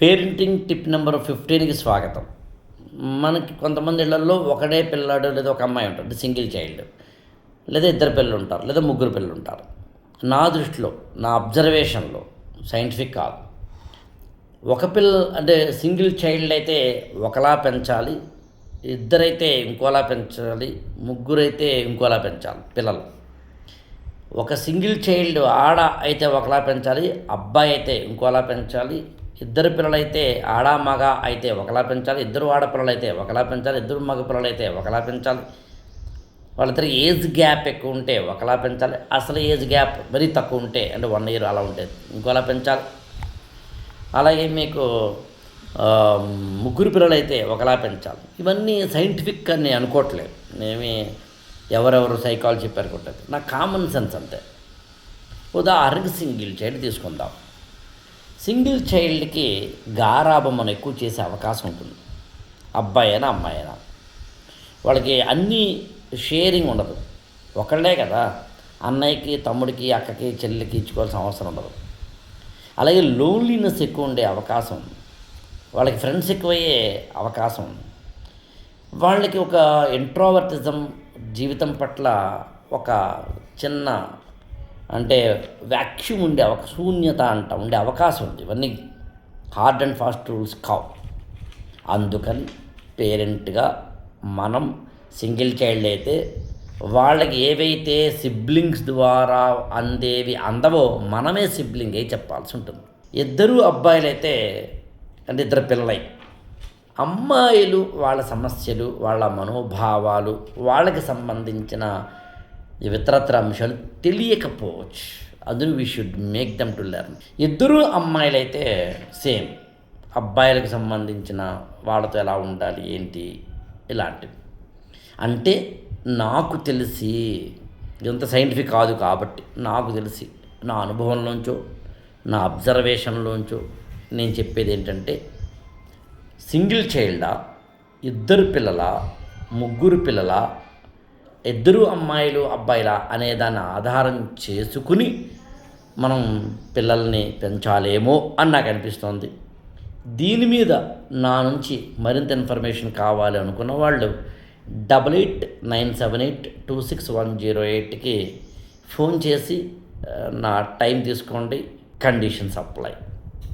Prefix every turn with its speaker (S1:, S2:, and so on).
S1: Parenting tip number ఫిఫ్టీన్కి స్వాగతం. మనకి కొంతమంది ఇళ్ళలో ఒకడే పిల్లాడు లేదా ఒక అమ్మాయి ఉంటుంది సింగిల్ చైల్డ్. లేదా ఇద్దరు పిల్లలు ఉంటారు లేదా ముగ్గురు పిల్లలు ఉంటారు. నా దృష్టిలో నా అబ్జర్వేషన్లో సైంటిఫిక్ కాదు. ఒక పిల్ల అంటే సింగిల్ చైల్డ్ అయితే ఒకలా పెంచాలి ఇద్దరైతే ఇంకోలా పెంచాలి ముగ్గురైతే ఇంకోలా పెంచాలి పిల్లలు. ఒక సింగిల్ చైల్డ్ ఆడ అయితే ఒకలా పెంచాలి అబ్బాయి అయితే ఇంకోలా పెంచాలి ఇద్దరు పిల్లలైతే ఆడ మగ అయితే ఒకలా పెంచాలి ఇద్దరు ఆడపిల్లలైతే ఒకలా పెంచాలి ఇద్దరు మగ పిల్లలు అయితే ఒకలా పెంచాలి. వాళ్ళిద్దరు ఏజ్ గ్యాప్ ఎక్కువ ఉంటే ఒకలా పెంచాలి అసలు ఏజ్ గ్యాప్ మరీ తక్కువ ఉంటే అంటే వన్ ఇయర్ అలా ఉంటే ఇంకోలా పెంచాలి. అలాగే మీకు ముగ్గురు పిల్లలైతే ఒకలా పెంచాలి. ఇవన్నీ సైంటిఫిక్ అని అనుకోవట్లేదు. మేమే ఎవరెవరు సైకాలజీ పేరుకుంటుంది నా కామన్ సెన్స్ అంతే. ఉదాహరణకి సింగిల్ చైల్డ్ తీసుకుందాం. సింగిల్ చైల్డ్కి గారాభం మనం ఎక్కువ చేసే అవకాశం ఉంటుంది. అబ్బాయి అయినా అమ్మాయి అయినా వాళ్ళకి అన్నీ షేరింగ్ ఉండదు. ఒకళ్ళే కదా అన్నయ్యకి తమ్ముడికి అక్కకి చెల్లికి ఇచ్చుకోవాల్సిన అవసరం ఉండదు. అలాగే లోన్లీనెస్ ఎక్కువ ఉండే అవకాశం వాళ్ళకి ఫ్రెండ్స్ ఎక్కువయ్యే అవకాశం వాళ్ళకి ఒక ఇంట్రోవర్టిజం జీవితం పట్ల ఒక చిన్న అంటే వ్యాక్యూమ్ ఉండే శూన్యత అంట ఉండే అవకాశం ఉంది. ఇవన్నీ హార్డ్ అండ్ ఫాస్ట్ రూల్స్ కావు. అందుకని పేరెంట్గా మనం సింగిల్ చైల్డ్ అయితే వాళ్ళకి ఏవైతే సిబ్లింగ్స్ ద్వారా అందేవి అందవో మనమే సిబ్లింగ్ అయి చెప్పాల్సి ఉంటుంది. ఇద్దరు అబ్బాయిలైతే అంటే ఇద్దరు పిల్లలై. అమ్మాయిలు వాళ్ళ సమస్యలు వాళ్ళ మనోభావాలు వాళ్ళకి సంబంధించిన ఇతరత్ర అంశాలు తెలియకపోవచ్చు. అందులో we should make them to learn ఇద్దరు అమ్మాయిలైతే సేమ్. అబ్బాయిలకు సంబంధించిన వాళ్ళతో ఎలా ఉండాలి ఏంటి ఇలాంటివి. అంటే నాకు తెలిసి ఇదంత సైంటిఫిక్ కాదు కాబట్టి నాకు తెలిసి నా అనుభవంలోంచో నా అబ్జర్వేషన్లోంచో నేను చెప్పేది ఏంటంటే సింగిల్ చైల్డా ఇద్దరు పిల్లల ముగ్గురు పిల్లల ఇద్దరు అమ్మాయిలు అబ్బాయిలా అనే దాన్ని ఆధారం చేసుకుని మనం పిల్లల్ని పెంచాలేమో అని నాకు అనిపిస్తోంది. దీని మీద నా నుంచి మరింత ఇన్ఫర్మేషన్ కావాలి అనుకున్న వాళ్ళు double eight nine seven eight two six one zero ఎయిట్కి ఫోన్ చేసి నా టైం తీసుకోండి. Conditions apply